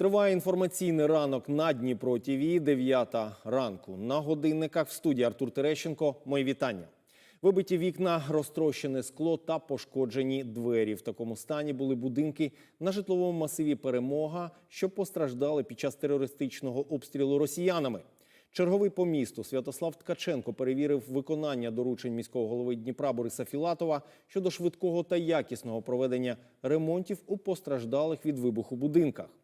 Триває інформаційний ранок на Дніпро ТІВІ, 9 ранку. На годинниках в студії Артур Терещенко. Мої вітання. Вибиті вікна, розтрощене скло та пошкоджені двері. В такому стані були будинки на житловому масиві Перемога, що постраждали під час терористичного обстрілу росіянами. Черговий по місту Святослав Ткаченко перевірив виконання доручень міського голови Дніпра Бориса Філатова щодо швидкого та якісного проведення ремонтів у постраждалих від вибуху будинках.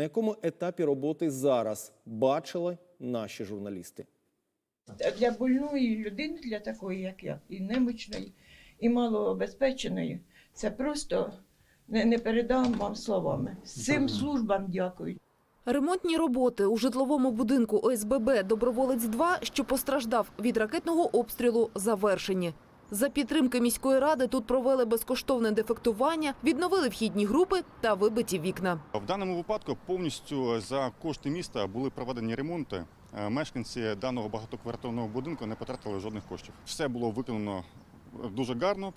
На якому етапі роботи зараз бачили наші журналісти. для больної людини, для такої, як я, і немічної, і малообезпеченої, це просто не, не передам вам словами. Цим службам дякую. Ремонтні роботи у житловому будинку ОСББ «Доброволець 2», що постраждав від ракетного обстрілу, завершені. За підтримки міської ради тут провели безкоштовне дефектування, відновили вхідні групи та вибиті вікна. В даному випадку повністю за кошти міста були проведені ремонти. Е, Мешканці даного багатоквартирного будинку не потратили жодних коштів. Все було виконано дуже гарно.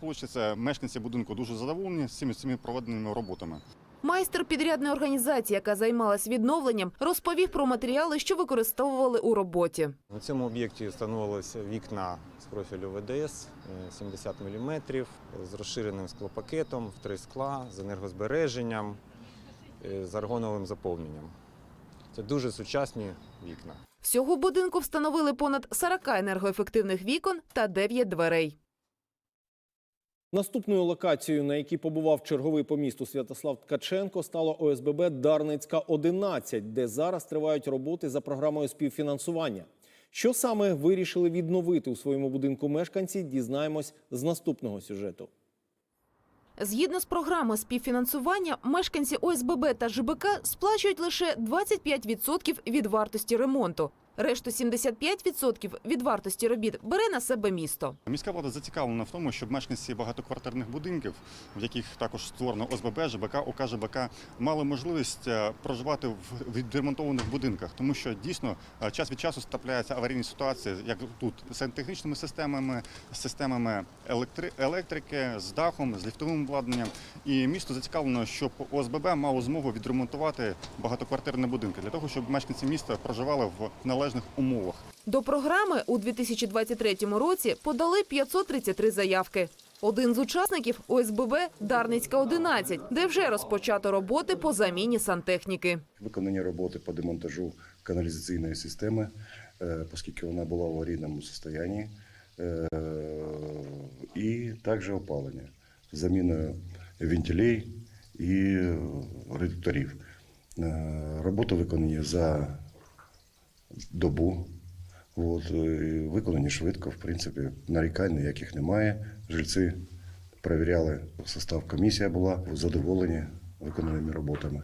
Мешканці будинку дуже задоволені з цими проведеними роботами. Майстер підрядної організації, яка займалась відновленням, розповів про матеріали, що використовували у роботі. На цьому об'єкті встановилися вікна з профілю ВДС е, 70 мм з розширеним склопакетом в три скла, з енергозбереженням, е, з аргоновим заповненням. Це дуже сучасні вікна. Всього в будинку встановили понад 40 енергоефективних вікон та 9 дверей. Наступною локацією, на якій побував черговий по місту Святослав Ткаченко, стало ОСББ Дарницька 11, де зараз тривають роботи за програмою співфінансування. Що саме вирішили відновити у своєму будинку мешканці, дізнаємось з наступного сюжету. Згідно з програмою співфінансування, мешканці ОСББ та ЖБК сплачують лише 25% від вартості ремонту. Решту 75% від вартості робіт бере на себе місто. Міська влада зацікавлена в тому, щоб мешканці багатоквартирних будинків, в яких також створено ОСББ, ЖБК, ОК, ЖБК, мали можливість е, проживати в відремонтованих будинках, тому що дійсно е, час від часу трапляються аварійні ситуації, як тут з сантехнічними системами, з системами електри- електрики, з дахом, з ліфтовим обладнанням. І місто зацікавлено, щоб ОСББ мало змогу відремонтувати багатоквартирні будинки для того, щоб мешканці міста проживали в належних умовах. До програми у 2023 році подали 533 заявки. Один з учасників ОСББ Дарницька 11, де вже розпочато роботи по заміні сантехніки. Виконання роботи по демонтажу каналізаційної системи, е, оскільки вона була в аварійному стані, е, і також опалення з заміною вентилей і редукторів. Е, Роботи виконані за добу. От, е, виконані швидко, в принципі, нарікань ніяких немає. Жильці перевіряли состав, комісія була задоволені виконаними роботами.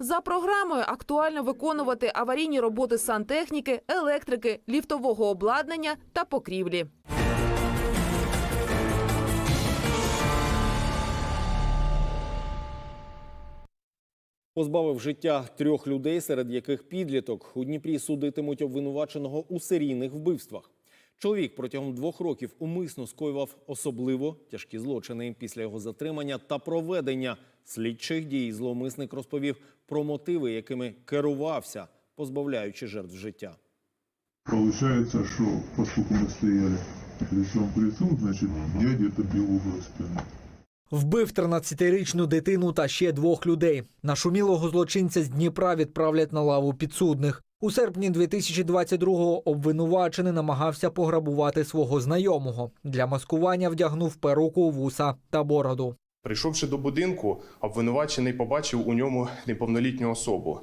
За програмою актуально виконувати аварійні роботи сантехніки, електрики, ліфтового обладнання та покрівлі. Позбавив життя трьох людей, серед яких підліток. У Дніпрі судитимуть обвинуваченого у серійних вбивствах. Чоловік протягом двох років умисно скоював особливо тяжкі злочини. Після його затримання та проведення слідчих дій зловмисник розповів про мотиви, якими керувався, позбавляючи жертв життя. Получается, что поскольку мы стояли лицом к лицу, значит, я где-то бил угол спины. Вбив 13-річну дитину та ще двох людей. Нашумілого злочинця з Дніпра відправлять на лаву підсудних. У серпні 2022-го обвинувачений намагався пограбувати свого знайомого. Для маскування вдягнув перуку, вуса та бороду. Прийшовши до будинку, обвинувачений побачив у ньому неповнолітню особу.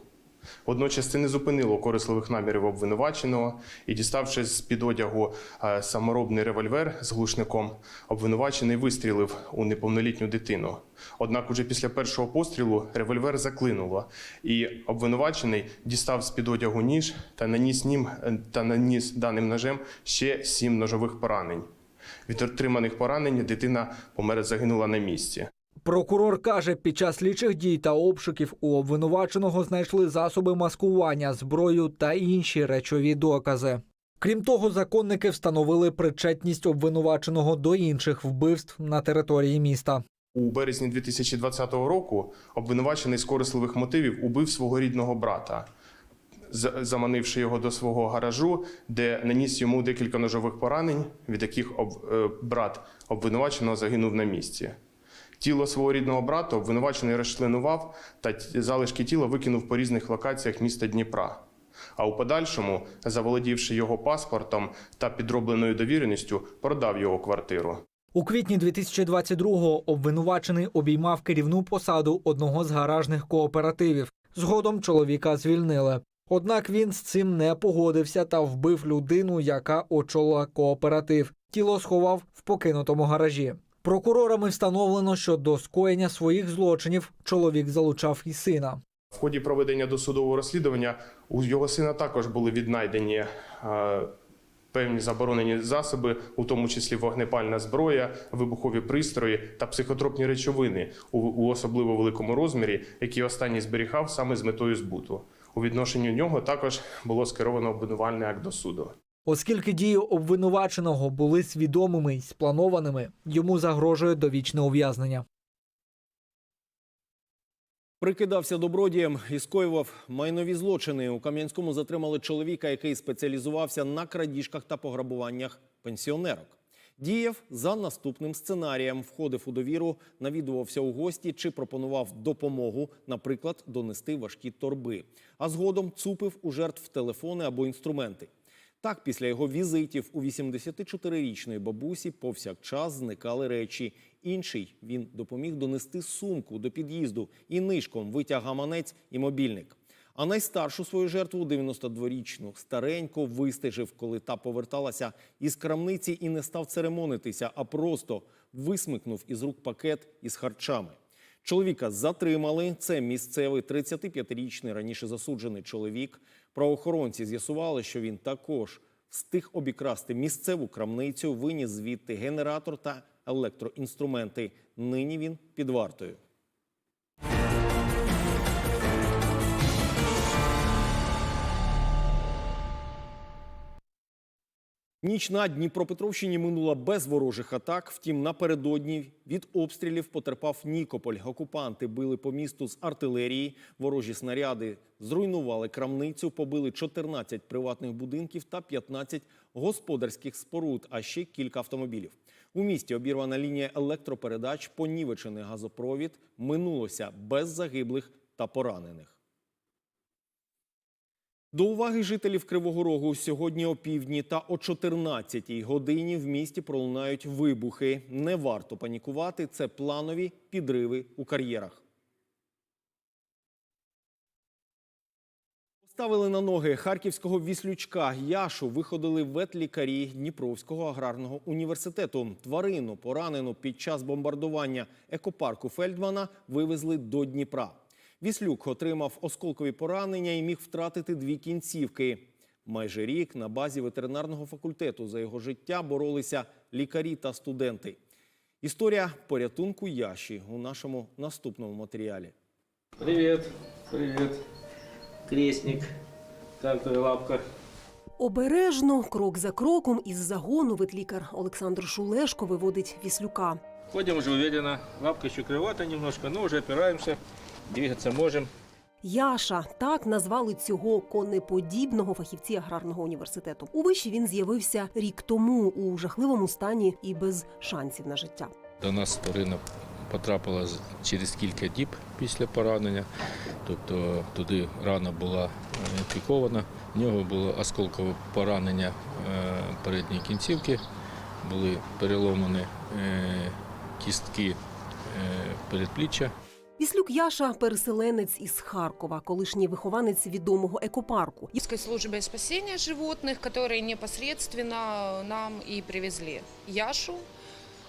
Водночас це не зупинило корисливих намірів обвинуваченого і, діставши з під одягу е, саморобний револьвер з глушником, обвинувачений вистрілив у неповнолітню дитину. Однак, уже після першого пострілу револьвер заклинуло, і обвинувачений дістав з під одягу ніж та наніс ним е, та наніс даним ножем ще сім ножових поранень. Від отриманих поранень дитина помер загинула на місці. Прокурор каже, під час слідчих дій та обшуків у обвинуваченого знайшли засоби маскування, зброю та інші речові докази. Крім того, законники встановили причетність обвинуваченого до інших вбивств на території міста. У березні 2020 року обвинувачений з корисливих мотивів убив свого рідного брата, заманивши його до свого гаражу, де наніс йому декілька ножових поранень, від яких об- е, брат обвинуваченого загинув на місці. Тіло свого рідного брата обвинувачений розчленував та залишки тіла викинув по різних локаціях міста Дніпра. А у подальшому, заволодівши його паспортом та підробленою довіреністю, продав його квартиру. У квітні 2022-го обвинувачений обіймав керівну посаду одного з гаражних кооперативів. Згодом чоловіка звільнили. Однак він з цим не погодився та вбив людину, яка очолила кооператив. Тіло сховав в покинутому гаражі. Прокурорами встановлено, що до скоєння своїх злочинів чоловік залучав і сина. В ході проведення досудового розслідування у його сина також були віднайдені е, певні заборонені засоби, у тому числі вогнепальна зброя, вибухові пристрої та психотропні речовини у, особливо великому розмірі, які останній зберігав саме з метою збуту. У відношенні нього також було скеровано обвинувальний акт до суду. Оскільки дії обвинуваченого були свідомими й спланованими, йому загрожує довічне ув'язнення. Прикидався добродієм і скоював майнові злочини. У Кам'янському затримали чоловіка, який спеціалізувався на крадіжках та пограбуваннях пенсіонерок. Діяв за наступним сценарієм: входив у довіру, навідувався у гості чи пропонував допомогу, наприклад, донести важкі торби. А згодом цупив у жертв телефони або інструменти. Так, після його візитів у 84-річної бабусі повсякчас зникали речі. Інший він допоміг донести сумку до під'їзду і нишком витяг гаманець і мобільник. А найстаршу свою жертву, 92-річну, старенько вистежив, коли та поверталася із крамниці і не став церемонитися, а просто висмикнув із рук пакет із харчами. Чоловіка затримали. Це місцевий 35-річний раніше засуджений чоловік. Правоохоронці з'ясували, що він також встиг обікрасти місцеву крамницю, виніс звідти генератор та електроінструменти. Нині він під вартою. Ніч на Дніпропетровщині минула без ворожих атак. Втім, напередодні від обстрілів потерпав Нікополь. Окупанти били по місту з артилерії. Ворожі снаряди зруйнували крамницю, побили 14 приватних будинків та 15 господарських споруд, а ще кілька автомобілів. У місті обірвана лінія електропередач, понівечений газопровід. Минулося без загиблих та поранених. До уваги жителів Кривого Рогу сьогодні о півдні та о 14-й годині в місті пролунають вибухи. Не варто панікувати. Це планові підриви у кар'єрах. Ставили на ноги харківського віслючка Яшу виходили ветлікарі Дніпровського аграрного університету. Тварину, поранену під час бомбардування екопарку Фельдмана, вивезли до Дніпра. Віслюк отримав осколкові поранення і міг втратити дві кінцівки. Майже рік на базі ветеринарного факультету за його життя боролися лікарі та студенти. Історія порятунку Яші у нашому наступному матеріалі. Привет, привет, крестник. Как твоя лапка? Обережно, крок за кроком, із загону ветлікар Олександр Шулешко виводить віслюка. Ходим уже уверенно. Лапка еще кривата немножко, но уже опираемся. Двигаться можем. Яша так назвали цього конеподібного фахівці аграрного університету. У виші він з'явився рік тому у жахливому стані і без шансів на життя. До нас тварина потрапила через кілька діб після поранення. Тобто туди рана була е, пікована. В нього було осколкове поранення е, передньої кінцівки, були переломані е, кістки е, передпліччя. Віслюк Яша переселенець із Харкова, колишній вихованець відомого екопарку. Киевской службой спасения животных, которые непосредственно нам и привезли Яшу.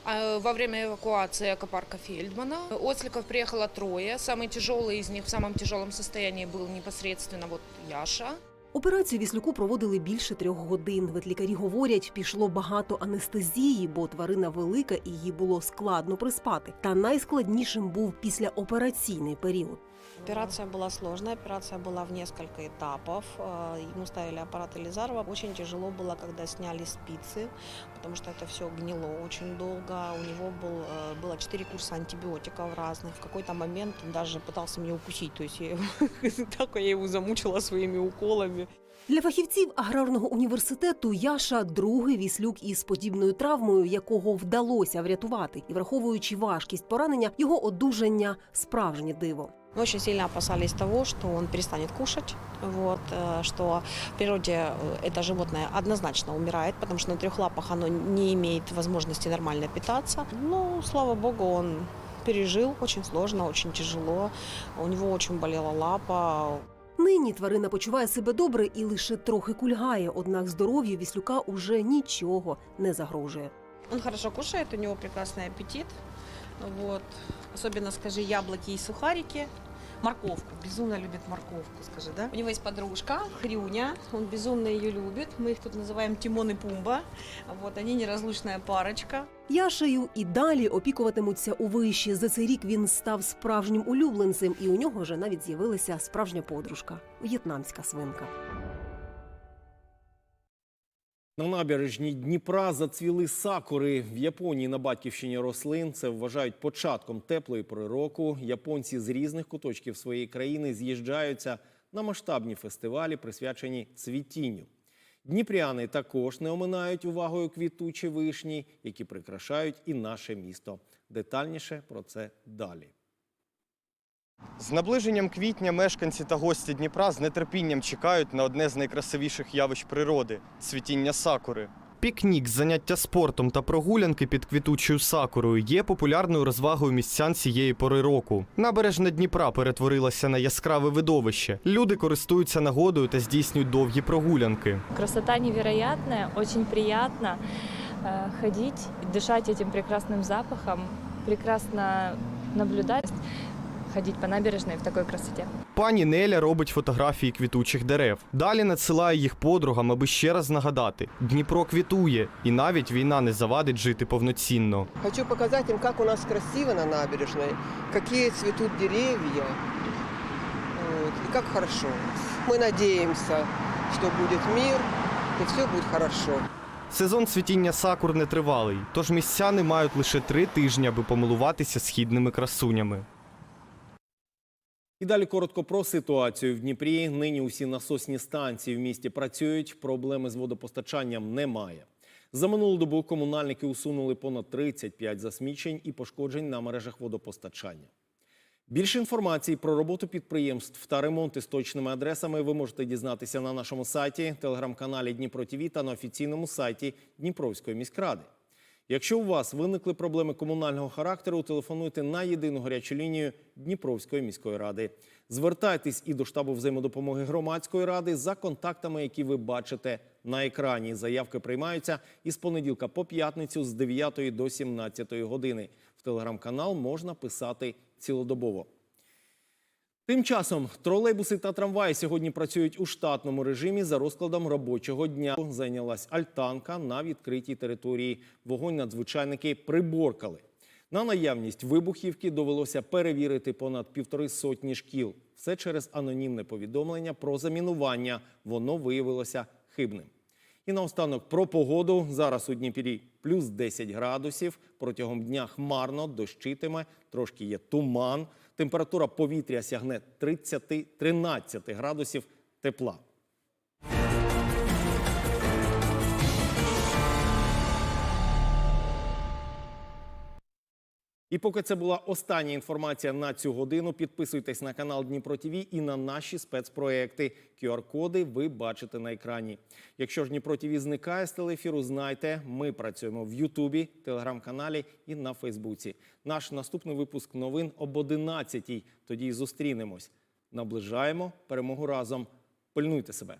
А Во время эвакуации экопарка Фельдмана осликов приехало трое. Самый тяжелый из них в самом тяжелом состоянии был непосредственно вот Яша. Операцію віслюку проводили більше трьох годин. Ветлікарі говорять, пішло багато анестезії, бо тварина велика і її було складно приспати. Та найскладнішим був післяопераційний період. Операция была сложная, операция была в несколько этапов. Э, Ему ставили аппарат Элизарова. Очень тяжело было, когда сняли спицы, потому что это все гнило очень долго. У него был, э, было 4 курса антибиотиков разных. В какой-то момент он даже пытался меня укусить. То есть я его, так я его замучила своими уколами. Для фахівців аграрного університету Яша другий віслюк із подібною травмою, якого вдалося врятувати, і враховуючи важкість поранення, його одужання справжнє диво. Мы очень сильно опасались того, что он перестанет кушать, вот, э, что в природе э, это животное однозначно умирает, потому что на трех лапах оно не имеет возможности нормально питаться. Но, слава богу, он пережил очень сложно, очень тяжело. У него очень болела лапа, Нині тварина почуває себе добре і лише трохи кульгає, однак здоров'ю віслюка уже нічого не загрожує. Он хорошо кушает, у него прекрасный аппетит. Вот. Особенно, скажи, яблоки и сухарики. Морковку. Безумно любит морковку, скажи, да? У него есть подружка, Хрюня. Он безумно ее любит. Мы их тут называем Тимон и Пумба. Вот, они неразлучная парочка. Яшею і далі опікуватимуться у виші. За цей рік він став справжнім улюбленцем, і у нього вже навіть з'явилася справжня подружка в'єтнамська свинка. На набережні Дніпра зацвіли сакури. В Японії на батьківщині рослин це вважають початком теплої пори року. Японці з різних куточків своєї країни з'їжджаються на масштабні фестивалі, присвячені цвітінню. Дніпряни також не оминають увагою квітучі вишні, які прикрашають і наше місто. Детальніше про це далі. З наближенням квітня мешканці та гості Дніпра з нетерпінням чекають на одне з найкрасивіших явищ природи цвітіння сакури. Пікнік, заняття спортом та прогулянки під квітучою сакурою є популярною розвагою містян цієї пори року. Набережна Дніпра перетворилася на яскраве видовище. Люди користуються нагодою та здійснюють довгі прогулянки. Красота невероятная, очень приятно э, ходить, дышать этим прекрасным запахом, прекрасно наблюдать, ходить по набережной в такой красоте. Пані Неля робить фотографії квітучих дерев. Далі надсилає їх подругам, аби ще раз нагадати: Дніпро квітує, і навіть війна не завадить жити повноцінно. Хочу показать им, как у нас красиво на набережной, какие цветут деревья, вот, и как хорошо. Мы надеемся, что будет мир, и все будет хорошо. Сезон цвітіння сакур не тривалий, тож містяни мають лише три тижні, аби помилуватися східними красунями. І далі коротко про ситуацію в Дніпрі. Нині усі насосні станції в місті працюють. Проблеми з водопостачанням немає. За минулу добу комунальники усунули понад 35 засмічень і пошкоджень на мережах водопостачання. Більше інформації про роботу підприємств та ремонти з точними адресами ви можете дізнатися на нашому сайті, телеграм-каналі Дніпро ТВ та на офіційному сайті Дніпровської міськради. Якщо у вас виникли проблеми комунального характеру, телефонуйте на єдину гарячу лінію Дніпровської міської ради. Звертайтесь і до штабу взаємодопомоги громадської ради за контактами, які ви бачите на екрані. Заявки приймаються із понеділка по п'ятницю з 9 до 17 години. В телеграм-канал можна писати цілодобово. Тим часом тролейбуси та трамваї сьогодні працюють у штатному режимі за розкладом робочого дня. Зайнялась альтанка на відкритій території. Вогонь надзвичайники приборкали. На наявність вибухівки довелося перевірити понад півтори сотні шкіл. Все через анонімне повідомлення про замінування. Воно виявилося хибним. І наостанок про погоду. Зараз у Дніпрі плюс 10 градусів. Протягом дня хмарно, дощитиме, трошки є туман. Температура повітря сягне 30-13 градусів тепла. І поки це була остання інформація на цю годину, підписуйтесь на канал Дніпро ТВ і на наші спецпроекти. QR-коди ви бачите на екрані. Якщо ж Дніпро ТВ зникає з телеефіру, знайте, ми працюємо в Ютубі, телеграм-каналі і на Фейсбуці. Наш наступний випуск новин об 11-й. Тоді й зустрінемось. Наближаємо перемогу разом. Пильнуйте себе.